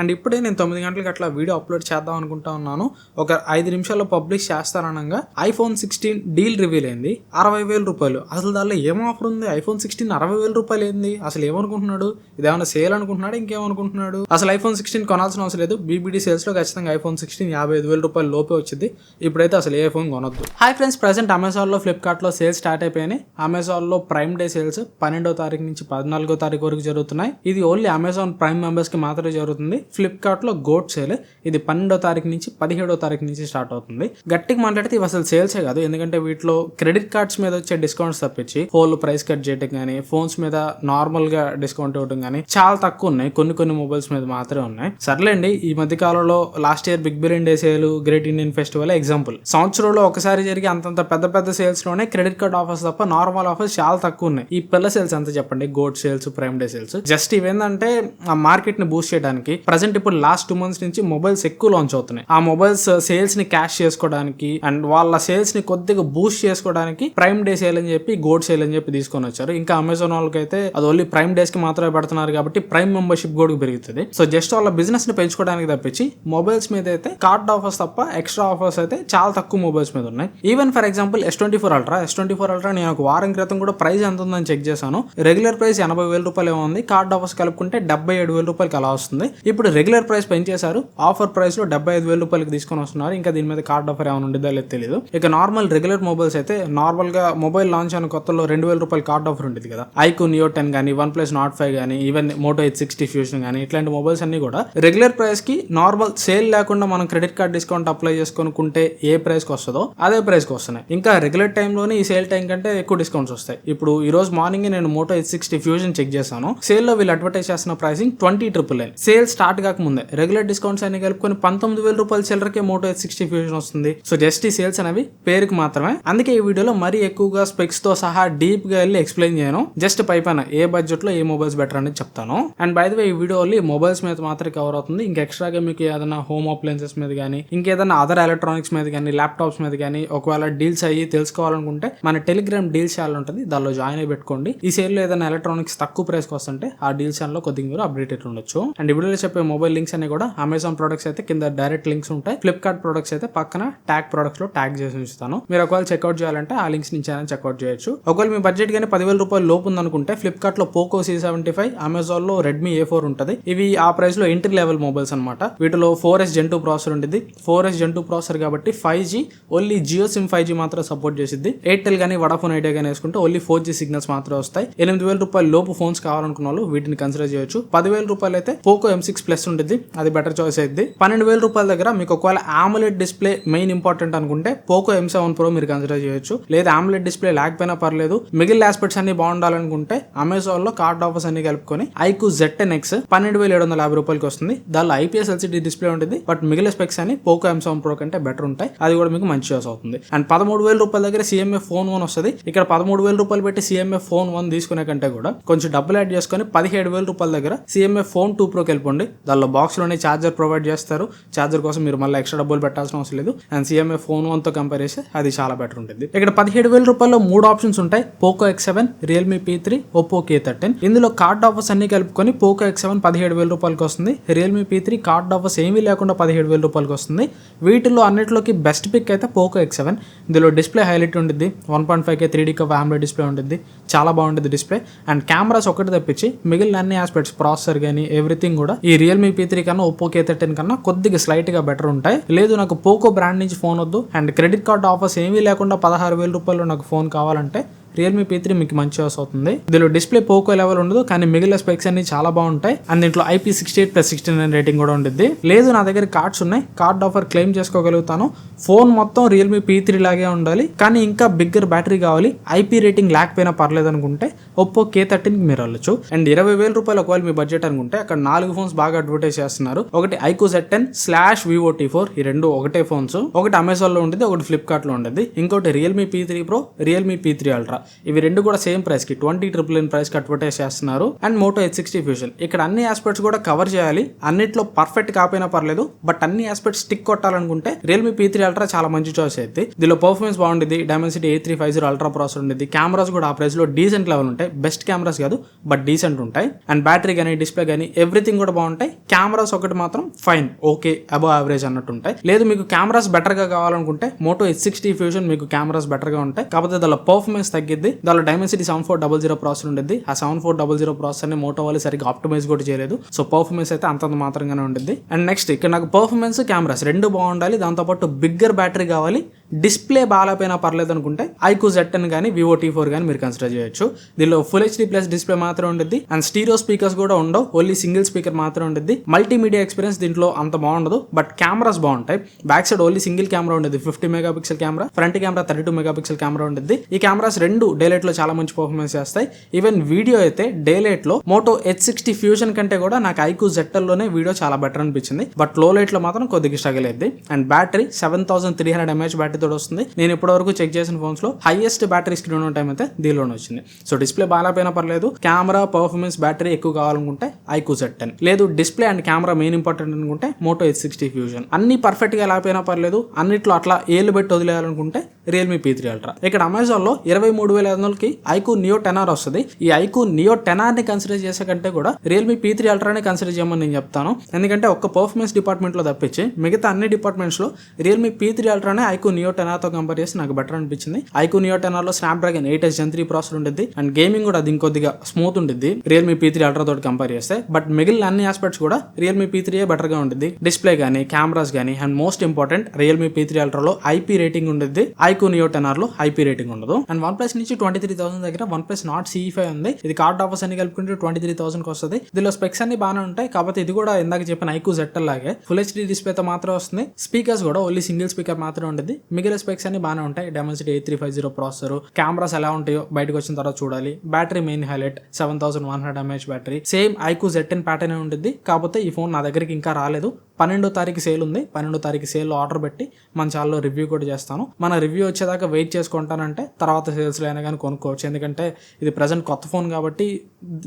And ఇప్పుడే నేను తొమ్మిది గంటలకు అట్లా వీడియో అప్లోడ్ చేద్దాం అనుకుంటా ఉన్నాను. ఒక ఐదు నిమిషాల్లో పబ్లిష్ చేస్తారనగా ఐఫోన్ సిక్స్టీన్ డీల్ రివీల్ అయింది. అరవై వేల రూపాయలు. అసలు దానిలో ఏం ఆఫర్ ఉంది? ఐఫోన్ సిక్స్టీన్ అరవై వేల రూపాయలు ఏంది? అసలు ఏమనుకుంటున్నాడు? ఇదేమైనా సేల్ అనుకుంటున్నాడు? ఇంకేమనుకుంటున్నాడు? అసలు ఐఫోన్ సిక్స్టీన్ కొనాల్సిన అవసరం లేదు. బీబీడీ సేల్స్లో ఖచ్చితంగా ఐఫోన్ సిక్స్టీన్ యాభై ఐదు వేల రూపాయలు లోపే వచ్చింది. ఇప్పుడైతే అసలు ఏ ఫోన్ కొనొద్దు. హాయ్ ఫ్రెండ్స్ ప్రజెంట్ అమెజాన్లో ఫ్లిప్కార్ట్లో సేల్స్ స్టార్ట్ అయిపోయినాయి. అమెజాన్లో ప్రైమ్ డే సేల్స్ పన్నెండో తారీఖు నుంచి పద్నాలుగో తారీఖు వరకు జరుగుతున్నాయి. ఇది ఓన్లీ అమెజాన్ ప్రైమ్ మెంబర్స్కి మాత్రమే జరుగుతుంది. ఫ్లిప్కార్ట్లో గోట్ సేల్ ఇది పన్నెండో తారీఖు నుంచి పదిహేడో తారీఖు నుంచి స్టార్ట్ అవుతుంది. గట్టిగా మాట్లాడితే ఇవి అసలు సేల్సే కాదు. ఎందుకంటే వీటిలో క్రెడిట్ కార్డ్స్ మీద వచ్చే డిస్కౌంట్స్ తప్పించి ఫోన్ ప్రైస్ కట్ చేయడం కానీ ఫోన్స్ మీద నార్మల్గా డిస్కౌంట్ ఇవ్వడం కానీ చాలా తక్కువ ఉన్నాయి. కొన్ని కొన్ని మొబైల్స్ మీద మాత్రమే ఉన్నాయి. సర్లేండి ఈ మధ్య కాలంలో last year big billion day sale great Indian festival example సంవత్సరంలో ఒకసారి జరిగి అంతంత పెద్ద పెద్ద సేల్స్లోనే క్రెడిట్ కార్డ్ ఆఫర్స్ తప్ప నార్మల్ ఆఫర్స్ చాలా తక్కువ ఉన్నాయి. ఈ పిల్ల సేల్స్ అంత చెప్పండి? Gourd sales prime day sales just ఇవేంటంటే ఆ మార్కెట్ని బూస్ట్ చేయడానికి ప్రజెంట్ ఇప్పుడు లాస్ట్ టూ మంత్స్ నుంచి మొబైల్స్ ఎక్కువ లాంచ్ అవుతున్నాయి. ఆ మొబైల్స్ సేల్స్ uh, ని క్యాష్ చేసుకోవడానికి అండ్ వాళ్ళ సేల్స్ని కొద్దిగా బూస్ట్ చేసుకోవడానికి ప్రైమ్ డే సేల్ అని చెప్పి గోడ్ సేల్ అని చెప్పి తీసుకొని వచ్చారు. ఇంకా అమెజాన్ వాళ్ళకి అయితే అది ఓన్లీ ప్రైమ్ డేస్కి మాత్రమే పెడుతున్నారు కాబట్టి ప్రైమ్ మెంబర్షిప్ కూడా పెరుగుతుంది. సో జస్ట్ వాళ్ళ బిజినెస్ని పెంచుకోవడానికి తప్పించి మొబైల్స్ మీద అయితే కార్డ్ ఆఫర్స్ తప్ప ఎక్స్ట్రా ఆఫర్స్ అయితే చాలా తక్కువ మొబైల్స్ మీద ఉన్నాయి. Even for example S twenty four ultra S twenty four ultra నేను ఒక వారం క్రితం కూడా ప్రైస్ ఎంత ఉందని చెక్ చేశాను. రెగ్యులర్ ప్రైస్ ఎనభై వేల రూపాయలు ఏమో ఉంది. కార్డ్ ఆఫర్స్ కలుపుకుంటే డెబ్బై ఏడు వేల రూపాయలకి అలా వస్తుంది. ఇప్పుడు రెగ్యులర్ ప్రైస్ పెంచేశారు. ఆఫర్ ప్రైస్లో డెబ్బై ఐదు వేల రూపాయలకి తీసుకొని వస్తున్నారు. ఇంకా దీని మీద కార్డ్ ఆఫర్ ఏమైనా ఉండిద్దో లేదు తెలియదు ఇక నార్మల్ రెగ్యులర్ మొబైల్స్ అయితే నార్మల్గా మొబైల్ లాంచ్ అయిన కొత్తలో రెండు వేల రూపాయల కార్డ్ ఆఫర్ ఉంటుంది కదా. ఐకో నియో టెన్ కానీ వన్ ప్లస్ నాట్ ఫైవ్ కానీ even Moto eight sixty fusion కానీ ఇట్లాంటి మొబైల్స్ అన్ని కూడా రెగ్యులర్ ప్రైస్కి నార్మల్ సేల్ లేకుండా మనం క్రెడిట్ కార్డ్ డిస్కౌంట్ అప్లై చేసుకొనుకుంటే ఏ ప్రైస్కి వస్తుందో అదే ప్రైస్కి వస్తున్నాయి. ఇంకా రెగ్యులర్ టైంలోనే ఈ సేల్ టైం కంటే ఎక్కువ డిస్కౌంట్స్ వస్తాయి. ఇప్పుడు ఈ రోజు మార్నింగ్ నేను Moto eight sixty fusion check చేశాను. సేల్లో వీళ్ళు అడ్వర్టైజ్ చేస్తున్న pricing twenty triple nine sale start కాకముందే. రెగ్యులర్ డిస్కౌంట్స్ అన్ని కలుపుకొని పంతొమ్మిది వేల రూపాయల చిల్లరకే మోటో ఎయిట్ సిక్స్టీ ఫ్యూజన్ వస్తుంది. సో జస్ట్ ఈ సేల్స్ అనేవి పేరుకి మాత్రమే. అందుకే ఈ వీడియోలో మరీ ఎక్కువగా స్పెక్స్తో సహా డీప్గా వెళ్ళి ఎక్స్ప్లెయిన్ చేయను. జస్ట్ పై పైన ఏ బడ్జెట్లో ఏ మొబైల్స్ బెటర్ అనేది చెప్తాను. అండ్ బై ద వే ఈ వీడియో ఓన్లీ మొబైల్స్ మీద మాత్రమే కవర్ అవుతుంది. ఇంకా ఎక్స్ట్రాగా మీకు ఏదైనా హోమ్ అప్లయన్సెస్ మీద కానీ ఇంకేదైనా అదర్ ఎలక్ట్రానిక్స్ మీద కానీ ల్యాప్టాప్స్ మీద కానీ ఒకవేళ డీల్స్ అయ్యి తెలుసుకోవాలనుకుంటే మన టెలిగ్రామ్ డీల్ ఛానల్ ఉంటుంది. దానిలో జాయిన్ అయి పెట్టుకోండి. ఈ సేల్లో ఏదైనా ఎలక్ట్రానిక్స్ తక్కువ ప్రైస్కి వస్తుంటే ఆ డీల్ ఛానల్లో కొద్దిగా మీరు అప్డేటెడ్ ఉండొచ్చు. అండ్ ఈ వీడియోలో చెప్పే మొబైల్ లింక్స్ అన్ని కూడా అమెజాన్ ప్రొడక్ట్స్ అయితే కింద డైరెక్ట్ లింక్స్ ఉంటాయి. ఫ్లిప్కార్ట్ ప్రొడక్ట్స్ అయితే పక్కన ట్యాగ్ ప్రొడక్ట్స్లో ట్యాగ్ చేసి ఉంచుతాను. మీరు ఒకవేళ చెక్అౌట్ చేయాలంటే ఆ లింక్స్ నుంచి అయినా చెక్అౌట్ చేయొచ్చు. ఒకవేళ మీ బడ్జెట్ కానీ పదివేల రూపాయలు లోపు ఉందనుకుంటే ఫ్లిప్కార్ట్లో పోకో సి సెవెంటీ ఫైవ్ అమెజాన్లో రెడ్మీ ఏ ఫోర్ ఉంటుంది. ఇవి ఆ ప్రైస్లో ఎంట్రీ లెవెల్ మొబైల్స్ అనమాట వీటిలో four S gen two processor ఉంటుంది four S gen two processor కాబట్టి five G only Jio SIM five G మాత్రం సపోర్ట్ చేసింది ఎయిర్టెల్ కానీ వడాఫోన్ ఐడియా కానీ వేసుకుంటే ఓన్లీ ఫోర్ జీ సిగ్నల్స్ మాత్రమే వస్తాయి. ఎనిమిది వేల రూపాయల లోపు ఫోన్స్ కావాలనుకున్న వాళ్ళు వీటిని కన్సిడర్ చేయొచ్చు. పదివేల రూపాయలు అయితే పోకో ఎం సిక్స్ ప్లస్ ఉంటుంది అది బెటర్ చాయిస్ అయింది పన్నెండు వేల రూపాయల దగ్గర మీకు ఒకవేళ ఆమ్లెట్ డిస్ప్లే మెయిన్ ఇంపార్టెంట్ అనుకుంటే పోకో ఎం సెవెన్ ప్రో మీరు కన్సిడర్ చేయొచ్చు. లేదా ఆమ్లెట్ డిస్ప్లే లేకపోయినా పర్లేదు మిగిలిన ఆస్పెక్ట్స్ అన్ని బాగుండాలనుకుంటే అమెజాన్లో కార్డ్ ఆఫర్స్ అన్ని కలుపుకొని ఐకు జెట్ ఎన్ ఎక్స్ పన్నెండు వేల ఏడు వందల యాభై రూపాయలకి వస్తుంది. దానిలో ఐపీఎస్ ఎల్సిడి డిస్ప్లే ఉంటుంది బట్ మిగిలిన స్పెక్స్ అని పోకో ఎం సెవెన్ ప్రో కంటే బెటర్ ఉంటాయి. అది కూడా మీకు మంచి యూస్ అవుతుంది. అండ్ పదమూడు వేల రూపాయల దగ్గర సిఎంఏ ఫోన్ వన్ వస్తుంది. ఇక్కడ పదమూడు వేల రూపాయలు పెట్టి సిఎంఏ ఫోన్ వన్ తీసుకునే కంటే కూడా కొంచెం డబ్బులు యాడ్ చేసుకొని పదిహేడు వేల రూపాయల దగ్గర సిఎంఏ ఫోన్ టూ ప్రోకి వెళ్ళిపోండి. దానిలో బాక్స్లోనే ఛార్జర్ ప్రొవైడ్ చేస్తారు. ఛార్జర్ కోసం మీరు మళ్ళీ ఎక్స్ట్రా డబ్బులు పెట్టాల్సిన అవసరం లేదు. అండ్ సిఎంఏ ఫోన్ వన్తో కంపేర్ చేస్తే అది చాలా బెటర్ ఉంటుంది. ఇక్కడ పదిహేడు వేల రూపాయల్లో మూడు ఆప్షన్స్ ఉంటాయి. Poco X seven Realme P three Oppo K thirteen. ఇందులో కార్డ్ ఆఫర్స్ అన్ని కలుపుకొని పోకో ఎక్స్ సెవెన్ పదిహేడు వేల రూపాయలకి వస్తుంది. Realme P three card offers ఏమీ లేకుండా పదిహేడు వేల రూపాయలకి వస్తుంది. వీటిలో అన్నిటిలోకి బెస్ట్ పిక్ అయితే పోకో ఎక్స్ సెవెన్. ఇందులో డిస్ప్లే హైలైట్ ఉంటుంది one point five K three D cup AMOLED display ఉంటుంది చాలా బాగుంటుంది డిస్ప్లే. అండ్ కెమెరాస్ ఒకటి తప్పించి మిగిలిన అన్ని ఆస్పెక్ట్స్ ప్రాసెసర్ కానీ ఎవ్రీథింగ్ కూడా ఈ రియల్మీ పీ త్రీ కన్నా ఒప్పో కే థర్టీన్ కన్నా కొద్దిగా స్లైట్గా బెటర్ ఉంటాయి. లేదు నాకు పోకో బ్రాండ్ నుంచి ఫోన్ వద్దు. అండ్ క్రెడిట్ కార్డ్ ఆఫర్స్ ఏమీ లేకుండా పదహారు వేల రూపాయలు నాకు ఫోన్ కావాలంటే రియల్మీ పీ త్రీ మీకు మంచి యూస్ అవుతుంది. దీనిలో డిస్ప్లే పోకో లెవెల్ ఉండదు కానీ మిగిలిన స్పెక్స్ అన్ని చాలా బాగుంటాయి. అండ్ దీంట్లో IP sixty eight plus sixty nine rating కూడా ఉంటుంది లేదు నా దగ్గర కార్డ్స్ ఉన్నాయి. కార్డ్ ఆఫర్ క్లెయిమ్ చేసుకోగలుగుతాను. ఫోన్ మొత్తం రియల్మీ పీ త్రీ లాగే ఉండాలి. కానీ ఇంకా బిగ్గర్ బ్యాటరీ కావాలి. ఐపీ రేటింగ్ లేకపోయినా పర్లేదు అనుకుంటే ఒప్పో కే థర్టీన్ మీరు వెళ్ళొచ్చు. అండ్ ఇరవై వేల రూపాయలు ఒకవేళ మీ బడ్జెట్ అనుకుంటే అక్కడ నాలుగు ఫోన్స్ బాగా అడ్వర్టైజ్ చేస్తున్నారు. ఒకటి iQOO Z ten slash Vivo T four ఈ రెండు ఒకటే ఫోన్స్ ఒకటి అమెజాన్లో ఉంటుంది ఒకటి ఫ్లిప్కార్ట్లో ఉంటుంది ఇంకోటి Realme P three pro Realme P three ultra ఇవి రెండు కూడా సేమ్ ప్రైస్కి ట్వంటీ ట్రిపుల్ నైన్ ప్రైస్కి అడ్వర్టైజ్ చేస్తున్నారు. And Moto H sixty fusion. ఇక్కడ అన్ని ఆస్పెక్ట్స్ కూడా కవర్ చేయాలి. అన్నిట్లో పర్ఫెక్ట్ కాకపోయినా పర్లేదు బట్ అన్ని ఆస్పెక్ట్స్ స్టిక్ కొట్టాలనుకుంటే రియల్మీ పీ త్రీ అల్ట్రా చాలా మంచి చాయిస్ అయితే. దీనిలో పర్ఫార్మెన్స్ బాగుంటుంది Dimensity eight three five zero ultra processor ఉంటుంది కెమెరాస్ కూడా ఆ ప్రైస్లో డీసెంట్ లెవెల్ ఉంటాయి. బెస్ట్ కెమెరాస్ కాదు బట్ డీసెంట్ ఉంటాయి. అండ్ బ్యాటరీ కానీ డిస్ప్లే కానీ ఎవ్రీథింగ్ కూడా బాగుంటాయి. కెమెరాస్ ఒకటి మాత్రం ఫైన్ ఓకే అబవ్ యావరేజ్ అన్నట్టు ఉంటాయి. లేదు మీకు కెమెరాస్ బెటర్గా కావాలనుకుంటే మోటో హెచ్ సిక్స్టీ ఫ్యూజన్ మీకు కెమెరాస్ బెటర్గా ఉంటాయి. కాకపోతే దానిలో పర్ఫార్మెన్స్ జరిగింది. దానిలో Dimensity seven four double zero processor ఉండేది ఆ సెవెన్ ఫోర్ డబల్ జీరో ప్రాసెసర్ని మోటో వాళ్ళు సరిగ్గా ఆప్టిమైజ్ కూడా చేయలేదు. సో పర్ఫార్మెన్స్ అయితే అంతంత మాత్రంగానే ఉంటుంది అండ్ నెక్స్ట్ ఇక్కడ నాకు పర్ఫార్మెన్స్ కెమెరాస్ రెండు బాగుండాలి. దాంతోపాటు బిగ్గర్ బ్యాటరీ కావాలి. డిస్ప్లే బాగాలేపోయినా పర్లేదు అనుకుంటే ఐకూ జెట్ అని కానీ వివో టీ ఫోర్ కానీ మీరు కన్సిడర్ చేయొచ్చు. దీనిలో ఫుల్ హెచ్డీ ప్లస్ డిస్ప్లే మాత్రం ఉంటుంది అండ్ స్టీరియో స్పీకర్స్ కూడా ఉండవు. ఓన్లీ సింగిల్ స్పీకర్ మాత్రం ఉంటుంది మల్టీమీడియా ఎక్స్పీరియన్స్ దీంట్లో అంత బాగుండదు. బట్ కెమెరాస్ బాగుంటాయి. Back side only single camera ఉంటుంది fifty megapixel camera front camera thirty two megapixel camera ఉంటుంది ఈ కెమెరాస్ రెండు డేలైట్లో చాలా మంచి పర్ఫార్మెన్స్ చేస్తాయి. ఈవెన్ వీడియో అయితే డేలైట్లో మోటో హెచ్ సిక్స్టీ ఫ్యూజన్ కంటే కూడా నాకు ఐకూ జెట్టల్లోనే వీడియో చాలా బెటర్ అనిపించింది. బట్లో లైట్లో మాత్రం కొద్దిగా స్ట్రగల్ అయింది and battery seven thousand three hundred mAh battery తోటి వస్తుంది నేను ఇప్పటివరకు చెక్ చేసిన ఫోన్స్లో హైయెస్ట్ బ్యాటరీ స్క్రీన్ ఉన్న టైం అయితే దీనిలోనే వచ్చింది. సో డిస్ప్లే బాగాలేపోయినా పర్లేదు కెమెరా పర్ఫార్మెన్స్ బ్యాటరీ ఎక్కువ కావాలనుకుంటే ఐకూ జెడ్ టెన్ లేదు display and camera main important అనుకుంటే మోటో ఎయిట్ సిక్స్టీ ఫ్యూజన్ అన్ని పర్ఫెక్ట్గా లేకపోయినా పర్లేదు అన్నిట్లో అట్లా ఏళ్ళు పెట్టి వదిలేయాలనుకుంటే రియల్మీ పీ త్రీ అల్ట్రా ఇక్కడ అమెజాన్లో ఇరవై మూడు వేల ఐదు వందలకి ఐకూ నియో టెన్ ఆర్ వస్తుంది. ఈ ఐకూ నియో టెన్ని కన్సిడర్ చేసే కంటే కూడా రియల్మీ పీ త్రీ అల్ట్రాని కన్సిడర్ చేయమని నేను చెప్తాను. ఎందుకంటే ఒక్క పర్ఫార్మెన్స్ డిపార్ట్మెంట్లో తప్పించి మిగతా అన్ని డిపార్ట్మెంట్స్లో రియల్మీ పీ త్రీ అల్ట్రానే ఐకూ నియో నియో తో కంపేర్ చేసి నాకు బెటర్ అనిపించింది. ఐకూ నియో టెన్లో Snapdragon eight S Gen three processor ఉంటుంది అండ్ గేమింగ్ కూడా అది ఇంకొద్దిగా స్మూత్ ఉంటుంది రియల్మీ పీ త్రీ అల్ట్రా తోటి కంపేర్ చేస్తే. బట్ మిగిలిన అన్ని ఆస్పెక్ట్స్ కూడా రియల్మీ పీ త్రీ బెటర్గా ఉంటుంది డిస్ప్లే కానీ కెమెరాస్ కానీ and most important Realme P three అల్ట్రాలో IP rating ఉంటుంది ఐకో నియో టెన్లో ఐపీ రేటింగ్ ఉండదు. అండ్ వన్ ప్లస్ నుంచి ట్వంటీ త్రీ థౌసండ్ దగ్గర one plus Nord see five ఉంది. ఇది కార్డ్ ఆఫర్స్ అన్ని కలుపుకుంటే ట్వంటీ త్రీ థౌసండ్ వస్తుంది. దీనిలో స్పెక్స్ అన్ని బాగానే ఉంటాయి. కాకపోతే ఇది కూడా ఇందాక చెప్పిన ఐకూ జెట్టల్ లాగే. ఫుల్ హెచ్డీ డిస్ప్లేతో మాత్రం వస్తుంది. స్పీకర్స్ కూడా ఓన్లీ సింగిల్ స్పీకర్ మాత్రమే ఉంటుంది మిగిలిన స్పెక్స్ అన్ని బాగానే ఉంటాయి. Dimensity eight three five zero processor. Cameras ఎలా ఉంటాయో బయటకు వచ్చిన తర్వాత చూడాలి. Battery main highlight seven thousand one hundred mAh battery. Same iQOO Z ten pattern ఉంటుంది కాకపోతే ఈ ఫోన్ నా దగ్గరికి ఇంకా రాలేదు. పన్నెండో తారీఖు సేల్ ఉంది. పన్నెండో తారీఖు సేల్ ఆర్డర్ పెట్టి మన ఛానల్లో రివ్యూ కూడా చేస్తాను. మన రివ్యూ వచ్చేదాకా వెయిట్ చేసుకుంటానంటే తర్వాత సేల్స్లో అయినా కానీ కొనుక్కోవచ్చు. ఎందుకంటే ఇది ప్రజెంట్ కొత్త ఫోన్ కాబట్టి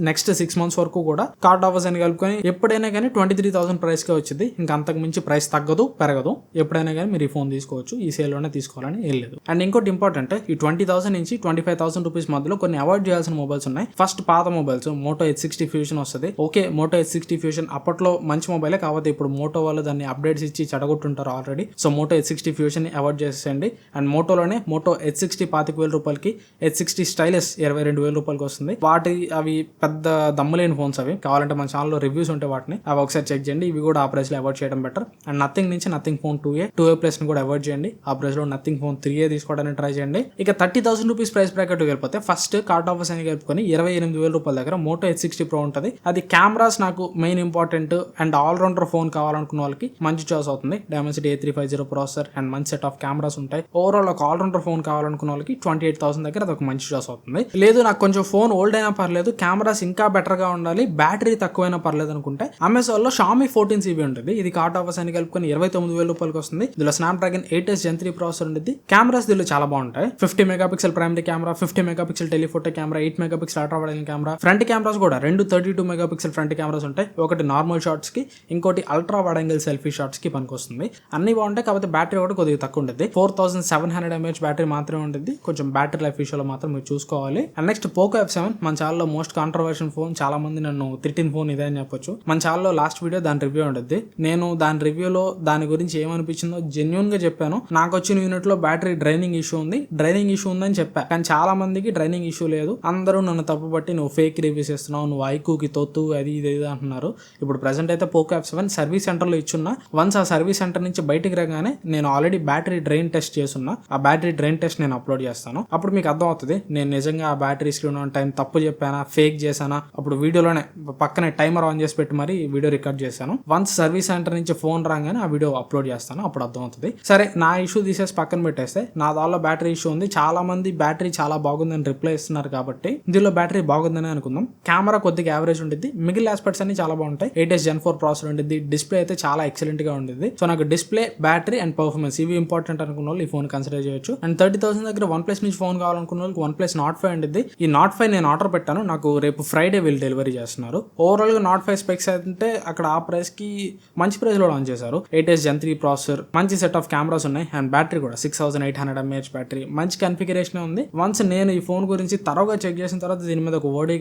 నెక్స్ట్ సిక్స్ మంత్స్ వరకు కూడా కార్డ్ ఆఫర్స్ అని కలుపుకొని ఎప్పుడైనా కానీ ట్వంటీ త్రీ థౌసండ్ ప్రైస్కే వచ్చింది. ఇంకా అంతకు మించి ప్రైస్ తగ్గదు పెరగదు. ఎప్పుడైనా కానీ మీరు ఈ ఫోన్ తీసుకోవచ్చు. ఈ సేల్లోనే తీసుకోవాలని ఏం లేదు. అండ్ ఇంకోటి ఇంపార్టెంట్ ఈ ట్వంటీ థౌసండ్ నుంచి ట్వంటీ ఫైవ్ థౌసండ్ రూపీస్ మధ్యలో కొన్ని అవాయిడ్ చేయాల్సిన మొబైల్స్ ఉన్నాయి. ఫస్ట్ పాత mobiles Moto Edge sixty fusion వస్తుంది. Okay Moto Edge sixty fusion అప్పట్లో మంచి మొబైలే కాకపోతే ఇప్పుడు మోటో వాళ్ళు దాన్ని అప్డేట్స్ ఇచ్చి చెడగొట్టుంటారు already. So Moto Edge sixty fusion avoid చేసేయండి. అండ్ మోటోలోనే మోటో హెచ్ సిక్స్టీ పాతిక వేల రూపాయలకి హెచ్ సిక్స్టీ స్టైలెస్ ఇరవై రెండు వేల రూపాయలకి వస్తుంది. వాటి అవి పెద్ద దమ్ములేని ఫోన్స్ అవి. కావాలంటే మన ఛానల్లో రివ్యూస్ ఉంటాయి వాటిని అవి ఒకసారి చెక్ చేయండి. ఇవి కూడా ఆ ప్రైస్లో అవాయిడ్ చేయడం బెటర్ అండ్ నథింగ్ నుంచి Nothing phone two A two A ప్లస్ని కూడా అవాయిడ్ చేయండి. ఆ ప్రైస్లో నథింగ్ ఫోన్ త్రీ ఏ తీసుకోవడానికి ట్రై చేయండి. ఇక thirty thousand rupees price bracket వెళ్ళిపోతే ఫస్ట్ కార్ట్ ఆఫర్స్ అని కలుపుకొని ఇరవై ఎనిమిది వేల రూపాయల దగ్గర మోటో హెచ్ సిక్స్టీ ప్రో ఉంటుంది. అది కెమెరాస్ నాకు main important and all-rounder phone అనుకున్న వాళ్ళకి మంచి చాయిస్ అవుతుంది. Dimensity eight three five zero processor and మంచి సెట్ ఆఫ్ కెమెరాస్ ఉంటాయి. ఓవరాల్ ఒక ఆల్రౌండర్ ఫోన్ కావాలనుకున్న వాళ్ళకి ట్వంటీ ఎయిట్ థౌసండ్ దగ్గర అది ఒక మంచి చాయిస్ అవుతుంది. లేదు నాకు కొంచెం ఫోన్ ఓల్డ్ అయినా పర్లేదు కెమెరాస్ ఇంకా బెటర్గా ఉండాలి బ్యాటరీ తక్కువైనా పర్లేదు అనుకుంటే అమెజాన్లో షామీ ఫోర్టీన్ సీబీ ఉంటుంది. ఇది కార్ట్ ఆఫర్స్ అని కలుపుకొని ఇరవై తొమ్మిది వేల రూపాయలకి వస్తుంది. ఇందులో Snapdragon eight S Gen three processor ఉంటుంది. కెమెరాస్ దీనిలో చాలా బాగుంటాయి. Fifty megapixel primary camera fifty megapixel telephoto camera eight megapixel ultra wide camera front cameras కూడా రెండు thirty two megapixel front cameras ఉంటాయి. ఒకటి నార్మల్ షార్ట్స్కి ఇంకోటి అల్ట్రా వైడ్ యాంగిల్ సెల్ఫీ షార్ట్స్కి పనికొస్తుంది. అన్ని బాగుంటాయి కాకపోతే బ్యాటరీ కూడా కొద్దిగా తక్కువ ఉంటుంది. Four thousand seven hundred mAh battery మాత్రమే ఉంటుంది. కొంచెం బ్యాటరీ లైఫ్ విషయంలో మాత్రం మీరు చూసుకోవాలి. And next Poco F seven మన ఛానల్లో మోస్ట్ కాంట్రవర్షన్ ఫోన్ చాలా మంది నన్ను తిట్టిన ఫోన్ ఇదే అని చెప్పొచ్చు. మన ఛానల్లో లాస్ట్ వీడియో దాని రివ్యూ ఉంటుంది. నేను దాని రివ్యూలో దాని గురించి ఏమనిపించిందో జెన్యున్గా చెప్పాను. నాకు వచ్చిన యూనిట్లో బ్యాటరీ డ్రైనింగ్ ఇష్యూ ఉంది. డ్రైనింగ్ ఇష్యూ ఉందని చెప్పా. కానీ చాలా మందికి డ్రైనింగ్ ఇష్యూ లేదు. అందరూ నన్ను తప్పుపట్టి నువ్వు ఫేక్ రివ్యూస్ ఇస్తున్నావు నువ్వు ఐకూకి తొత్తు అది ఇది అంటున్నారు. ఇప్పుడు ప్రెసెంట్ అయితే Poco F seven service center సెంటర్లో ఇచ్చున్నా వన్స్ ఆ సర్వీస్ సెంటర్ నుంచి బయటికి రాగానే నేను ఆల్రెడీ బ్యాటరీ డ్రైన్ టెస్ట్ చేస్తున్నా. ఆ బ్యాటరీ డ్రైన్ టెస్ట్ నేను అప్లోడ్ చేస్తాను. అప్పుడు మీకు అర్థం అవుతుంది నేను నిజంగా ఆ బ్యాటరీ స్క్రీన్ ఆన్ టైం తప్పు చెప్పానా ఫేక్ చేశానా? అప్పుడు వీడియోలోనే పక్కనే టైమర్ ఆన్ చేసి పెట్టి మరి వీడియో రికార్డ్ చేశాను వన్స్ సర్వీస్ సెంటర్ నుంచి ఫోన్ రాగానే ఆ వీడియో అప్లోడ్ చేస్తాను. అప్పుడు అర్థం అవుతుంది సరే నా ఇష్యూ తీసేసి పక్కన పెట్టేస్తే నా దానిలో బ్యాటరీ ఇష్యూ ఉంది. చాలా మంది బ్యాటరీ చాలా బాగుందని రిప్లై ఇస్తున్నారు కాబట్టి దీనిలో బ్యాటరీ బాగుందని అనుకుందాం. కెమెరా కొద్దిగా యావరేజ్ ఉంటుంది మిగిలిన ఆస్పెక్ట్స్ అన్ని చాలా బాగుంటాయి. Eight S Gen four processor ఉంటుంది డిస్ప్లే అయితే చాలా ఎక్సలెంట్గా ఉండేది. సో నాకు డిస్ప్లే బ్యాటరీ అండ్ పర్ఫార్మెన్స్ ఇవి ఇంపార్టెంట్ అనుకున్న వాళ్ళు ఈ ఫోన్ కన్సిడర్ చేయొచ్చు. అండ్ థర్టీ థౌసండ్ దగ్గర వన్ ప్లస్ నుంచి ఫోన్ కావాలనుకున్న వాళ్ళకి వన్ ప్లస్ నాట్ ఫైవ్ ఉండేది. ఈ నాట్ ఫైవ్ నేను ఆర్డర్ పెట్టాను. నాకు రేపు ఫ్రైడే వీళ్ళు డెలివరీ చేస్తున్నారు. ఓవరాల్గా నాట్ ఫైవ్ స్పెక్స్ అంటే అక్కడ ఆ ప్రైస్కి మంచి ప్రైస్లో లాంచ్ చేశారు. Eight S Gen three processor మంచి సెట్ ఆఫ్ కెమెరాస్ ఉన్నాయి. అండ్ బ్యాటరీ కూడా six thousand eight hundred mAh battery మంచి కన్ఫిగరేషన్ ఉంది. వన్స్ నేను ఈ ఫోన్ గురించి తరోగా చెక్ చేసిన తర్వాత దీని మీద ఒక ఓడి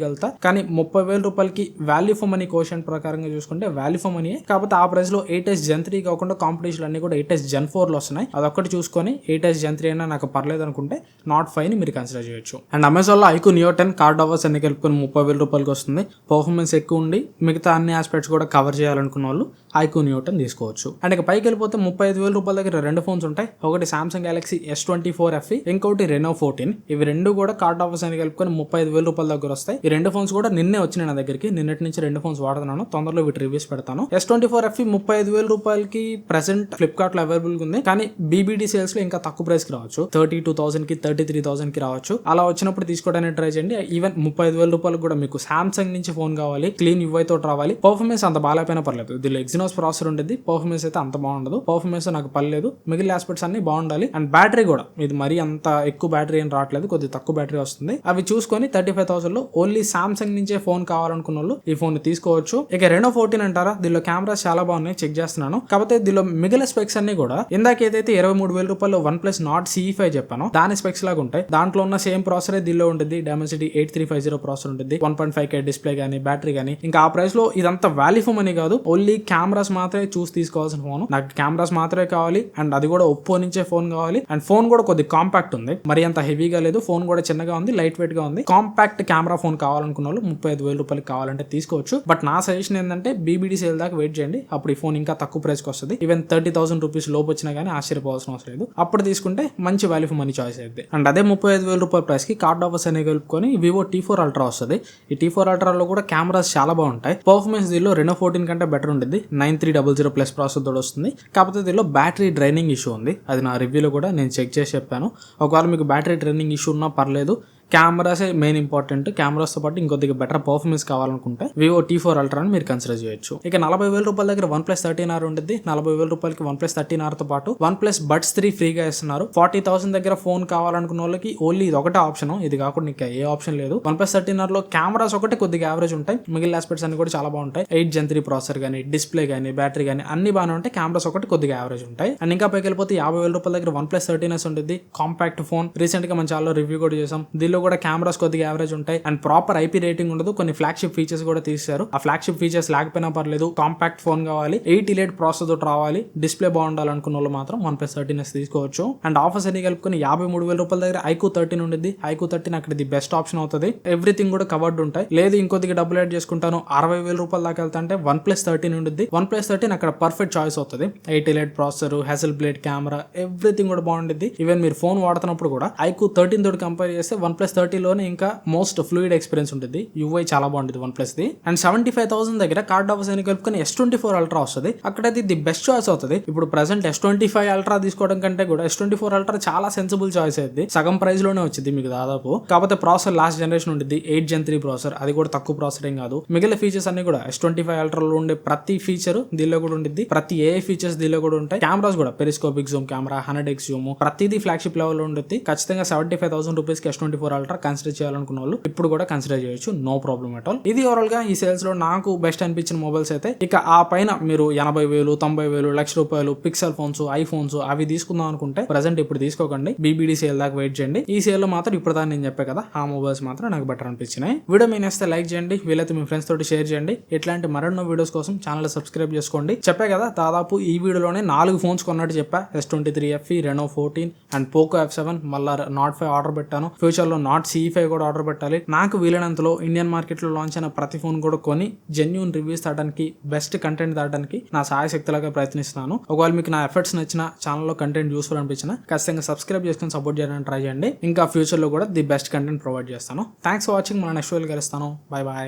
కానీ ముప్పై వేల రూపాయలకి వాల్యూ ఫర్ మనీ కోషన్ ప్రకారంగా చూసుకుంటే వాల్యూ ఫర్ మనీ కాకపోతే ఆ ప్రైస్ లో ఎయిట్ ఎస్ జన్ త్రీ కాకుండా కాంపిటీషన్ అన్ని కూడా ఎయిట్ ఎస్ జన్ ఫోర్లో వస్తున్నాయి. అదొక్కటి చూసుకొని ఎయిట్ ఎస్ జన్ త్రీ అయినా నాకు పర్లేదు అనుకుంటే నాట్ ఫైవ్ని మీరు కన్సిడర్ చేయొచ్చు. అండ్ అమెజాన్లో iQOO Neo ten card offers అన్ని కలుపుకొని ముప్పై వేల రూపాయలకి వస్తుంది. పర్ఫార్మెన్స్ ఎక్కువ ఉండి మిగతా అన్ని ఆస్పెక్ట్స్ కూడా కవర్ చేయాలనుకున్న వాళ్ళు ఐకు నియో టెన్ తీసుకోవచ్చు. అండ్ ఇక పైకి వెళ్ళిపోతే ముప్పై ఐదు వేల రూపాయల దగ్గర రెండు ఫోన్స్ ఉంటాయి. ఒకటి Samsung Galaxy S twenty four F ఇంకోటి రెనో ఫోర్టీన్ ఇవి రెండు కూడా కార్డ్ ఆఫర్స్ అని కలుపుకొని ముప్పై ఐదు వేల రూపాయల దగ్గర వస్తాయి. ఈ రెండు ఫోన్స్ కూడా నిన్నే వచ్చినాయి నా దగ్గరికి. నిన్నటి నుంచి రెండు ఫోన్స్ వాడుతున్నాను. తొందరలో వీటి రివ్యూస్ పెడతాను. ఎస్ ట్వంటీ ఫోర్ ఎఫ్ ముప్పై ఐదు వేల రూపాయలకి ప్రెసెంట్ ఫ్లిప్కార్ట్లో అవైలబుల్గా ఉంది. కానీ బీబీడీ సేల్స్లో ఇంకా తక్కువ ప్రైస్కి రావచ్చు. థర్టీ టూ థౌసండ్కి థర్టీ త్రీ థౌసండ్కి రావచ్చు. అలా వచ్చినప్పుడు తీసుకోవడానికి ట్రై చేయండి. ఈవెన్ ముప్పై ఐదు వేల రూపాయలకు కూడా మీకు సామ్సంగ్ నుంచి ఫోన్ కావాలి. క్లీన్ యూఐ తోటి రావాలి. పర్ఫార్మెన్స్ అంత బాగాలేకపోయినా పర్లేదు. దీనిలో ఎగ్జినోస్ ప్రాసెసర్ ఉండేది. పర్ఫార్మెన్స్ అయితే అంత బాగుండదు. పర్ఫార్మెన్స్ నాకు పర్లేదు మిగిలిన ఆస్పెక్ట్స్ అన్ని బాగుండాలి. అండ్ బ్యాటరీ కూడా. ఇది మరీ అంత ఎక్కువ బ్యాటరీ ఏం రావట్లేదు. కొద్దిగా తక్కువ బ్యాటరీ వస్తుంది. అవి చూసుకొని థర్టీ ఫైవ్ థౌసండ్లో ఓన్లీ సామ్సంగ్ నుంచే ఫోన్ కావాలనుకున్న వాళ్ళు ఈ ఫోన్ తీసుకోవచ్చు. ఇక రెండో ఫోర్టీన్ అంటారా? దీనిలో కెమెరాస్ చాలా బాగుంది ఉన్నాయి చెక్ చేస్తున్నాను. కాకపోతే దీనిలో మిగిలిన స్పెక్స్ అన్ని కూడా ఇందాక ఏదైతే ఇరవై మూడు వేల రూపాయలు one plus Nord CE five చెప్పాను దాని స్పెక్స్ లాగా ఉంటాయి. దాంట్లో ఉన్న సేమ్ ప్రాసెసర్ దీనిలో ఉంటుంది? Dimensity eight three five zero processor ఉంటుంది. One point five K display కానీ బ్యాటరీ కానీ ఇంకా ఆ ప్రైస్లో ఇదంతా వాల్యూ ఫోన్ అని కాదు ఓన్లీ కెమెరాస్ మాత్రమే చూసి తీసుకోవాల్సిన ఫోన్ నాకు కెమెరాస్ మాత్రమే కావాలి అండ్ అది కూడా ఒప్పో నుంచే ఫోన్ కావాలి. అండ్ ఫోన్ కూడా కొద్ది కాంపాక్ట్ ఉంది. మరి అంత హెవీగా లేదు. ఫోన్ కూడా చిన్నగా ఉంది లైట్ వెయిట్గా ఉంది. కాంపాక్ట్ కెమెరా ఫోన్ కావాలనుకున్న వాళ్ళు ముప్పై ఐదు వేల రూపాయలు కావాలంటే తీసుకోవచ్చు. బట్ నా సజెషన్ ఏంటంటే బీబీడీ సేల్ దాకా వెయిట్ చేయండి. అప్పుడు ఈ ఫోన్ ఇంకా తక్కువ ప్రైస్కి వస్తుంది. ఈవెన్ థర్టీ థౌసండ్ రూపీస్ లోపు వచ్చినా కానీ ఆశ్చర్యపోవాల్సిన అవసరం లేదు. అప్పుడు తీసుకుంటే మంచి వాల్యూ ఫర్ మనీ చాయిస్ అయితే అండ్ అదే ముప్పై ఐదు వేల రూపాయల ప్రైస్కి కార్డ్ ఆఫర్స్ అనేవి కలుపుకొని వివో టీ ఫోర్ అల్ట్రా వస్తుంది. ఈ టీ ఫోర్ అల్ట్రాలో కూడా కెమెరాస్ చాలా బాగుంటాయి. పర్ఫార్మెన్స్ దీనిలో రెనో ఫోర్టీన్ కంటే బెటర్ ఉంటుంది nine three double zero plus processor తోడు వస్తుంది. కాకపోతే దీనిలో బ్యాటరీ డ్రైనింగ్ ఇష్యూ ఉంది. అది నా రివ్యూలో కూడా నేను చెక్ చేసి చెప్పాను. ఒకవేళ మీకు బ్యాటరీ డ్రైనింగ్ ఇష్యూ ఉన్నా పర్లేదు. కెమెరాసే మెయిన్ ఇంపార్టెంట్ కెమెరాస్తో పాటు ఇంకొద్దిగా బెటర్ పర్ఫార్మెన్స్ కావాలనుకుంటే వివో టీ ఫోర్ అల్ట్రాని మీరు కన్సిడర్ చేయొచ్చు. ఇక నలభై వేల రూపాయల దగ్గర వన్ ప్లస్ థర్టీన్ ఆర్ ఉంటుంది నలభై వేల రూపాయలకి వన్ ప్లస్ థర్టీన్ ఆర్తో పాటు వన్ ప్లస్ బడ్స్ త్రీ ఫ్రీగా ఇస్తున్నారు. ఫార్టీ థౌసండ్ దగ్గర ఫోన్ కావాలనుకున్న వాళ్ళకి ఓన్లీ ఇది ఒకటే ఆప్షన్ ఇది కాకుండా ఇంకా ఏ ఆప్షన్ లేదు. వన్ ప్లస్ థర్టీన్ ఆర్లో కెమెరాస్ ఒకటి కొద్దిగా యావరేజ్ ఉంటాయి. మిగిలిన ఆస్పెక్ట్స్ అన్ని కూడా చాలా బాగుంటాయి. ఎయిట్ జన్ త్రీ ప్రాసెసర్ కానీ డిస్ప్లే కానీ బ్యాటరీ కానీ అన్ని బాగానే ఉంటాయి. కెమెరాస్ ఒకటి కొద్దిగా యావరేజ్ ఉంటాయి. అండ్ ఇంకా పైకి వెళ్ళిపోతే యాభై వేల రూపాయల దగ్గర వన్ ప్లస్ థర్టీన్ ఎస్ ఉంటుంది కాంపాక్ట్ ఫోన్ రీసెంట్గా మన చాలా రివ్యూ కూడా చేసాం. దీనిలో కూడా కెమెరాస్ కొద్దిగా యావరేజ్ ఉంటాయి. అండ్ ప్రాపర్ ఐపీ రేటింగ్ ఉండదు. కొన్ని ఫ్లాగ్షిప్ ఫీచర్స్ కూడా తీశారు. ఆ ఫ్లాగ్షిప్ ఫీచర్స్ లేకపోయినా పర్లేదు కాంపాక్ట్ ఫోన్ కావాలి ఎయిట్ ఇలేట్ ప్రాసెస్ తోటి రావాలి డిస్ప్లే బాగుండాలనుకున్న వాళ్ళు మాత్రం వన్ ప్లస్ థర్టీన్ ఎస్ తీసుకోవచ్చు. అండ్ ఆఫర్స్ అన్ని కలుపుకొని యాభై మూడు వేల రూపాయల దగ్గర ఐకూ థర్టీన్ ఉండేది ఐకూ థర్టీన్ అక్కడ ఇది బెస్ట్ ఆప్షన్ అవుతుంది. ఎవ్రీథింగ్ కూడా కవర్డ్ ఉంటాయి. లేదు ఇంకొద్దిగా డబ్బులు యాడ్ చేసుకుంటాను. అరవై వేల రూపాయల దాకా వెళ్తా అంటే వన్ ప్లస్ థర్టీన్ ఉంటుంది వన్ ప్లస్ థర్టీన్ అక్కడ పర్ఫెక్ట్ చాయిస్ అవుతుంది. Eight Elite processor Hasselblad camera everything కూడా బాగుంటుంది ఈవెన్ మీరు ఫోన్ వాడుతున్నప్పుడు కూడా ఐకూ థర్టీన్ తోటి కంపేర్ చేస్తే వన్ ప్లస్ థర్టీలోనే ఇంకా మోస్ట్ ఫ్లూయిడ్ ఎక్స్పీరియన్స్ ఉంటుంది. యూఐ చాలా బాగుంటుంది OnePlus the and seventy five thousand దగ్గర కార్డ్ ఆఫ్ అని కలుపుకొని ఎస్ ట్వంటీ ఫోర్ అల్ట్రా వస్తుంది. అక్కడైతే ది బెస్ట్ చాయిస్ అవుతుంది. ఇప్పుడు present S twenty five ultra తీసుకోవడం కంటే కూడా ఎస్ ట్వంటీ ఫోర్ అల్ట్రా చాలా సెన్సిబుల్ చాయిస్ అయింది సగం ప్రైస్లోనే వచ్చింది మీకు దాదాపు. కాకపోతే ప్రాసెసర్ లాస్ట్ జనరేషన్ ఉంటుంది ఎయిట్ జెన్ త్రీ ప్రాసెసర్ అది కూడా తక్కువ ప్రాసెసర్ ఏం కాదు. మిగిలిన ఫీచర్స్ అన్ని కూడా ఎస్ ట్వంటీ ఫైవ్ అల్ట్రాలో ఉండే ప్రతి ఫీచర్ దీనిలో కూడా ఉంటుంది ప్రతి ఏ ఫీచర్స్ దీనిలో కూడా ఉంటాయి. కెమెరాస్ కూడా. Periscopic zoom camera hundred X zoom ప్రతిదీ ఫ్లాగ్షిప్ లెవెల్ ఉంటుంది ఖచ్చితంగా సెవెంటీ ఫైవ్ థౌసండ్ రూపీస్కి S twenty four ultra consider చేయాలనుకున్న వాళ్ళు ఇప్పుడు కూడా కన్సిడర్ చేయొచ్చు. నో ప్రాబ్లమ్ అట్ ఆల్ ఇది ఓవరాల్గా ఈ సేల్స్లో నాకు బెస్ట్ అనిపించిన మొబైల్స్ అయితే ఇక ఆ పైన మీరు ఎనభై వేలు తొంభై వేలు లక్ష రూపాయలు పిక్సెల్ ఫోన్స్ ఐఫోన్స్ అవి తీసుకుందాం అనుకుంటే ప్రజెంట్ ఇప్పుడు తీసుకోకండి. బీబీడీ సేల్ దాకా వెయిట్ చేయండి. ఈ సేల్లో మాత్రం ఇప్పుడు దాన్ని నేను చెప్పే కదా ఆ మొబైల్స్ మాత్రం నాకు బెటర్ అనిపించినాయి. వీడియో మీ నేస్తే లైక్ చేయండి. వీలైతే మీ ఫ్రెండ్స్ తోటి షేర్ చేయండి. ఇట్లాంటి మరెన్నో వీడియోస్ కోసం ఛానల్ సబ్స్క్రైబ్ చేసుకోండి. చెప్పే కదా దాదాపు ఈ వీడియోలోనే నాలుగు ఫోన్స్ కొన్నట్టు చెప్పా. S twenty three F Reno fourteen and Poco F seven మళ్ళీ నాట్ ఫైవ్ ఆర్డర్ పెట్టాను. ఫ్యూచర్లో నాట్ సి ఫైవ్ కూడా ఆర్డర్ పెట్టాలి. నాకు వీలైనంతలో ఇండియన్ మార్కెట్లో లాంచ్ అయిన ప్రతి ఫోన్ కూడా కొని జెన్యున్ రివ్యూస్ తేడానికి బెస్ట్ కంటెంట్ తేడానికి నా సహాయ శక్తిలాగా ప్రయత్నిస్తున్నాను. ఒకవేళ మీకు నా ఎఫర్ట్స్ నచ్చిన ఛానల్లో కంటెంట్ యూస్ఫుల్ అనిపించిన ఖచ్చితంగా సబ్స్క్రైబ్ చేసుకుని సపోర్ట్ చేయడానికి ట్రై చేయండి. ఇంకా ఫ్యూచర్లో కూడా ది బెస్ట్ కంటెంట్ ప్రొవైడ్ చేస్తాను. థ్యాంక్స్ ఫర్ వాచింగ్ మన నెక్స్ట్ వీడియో కలుస్తాను. Bye bye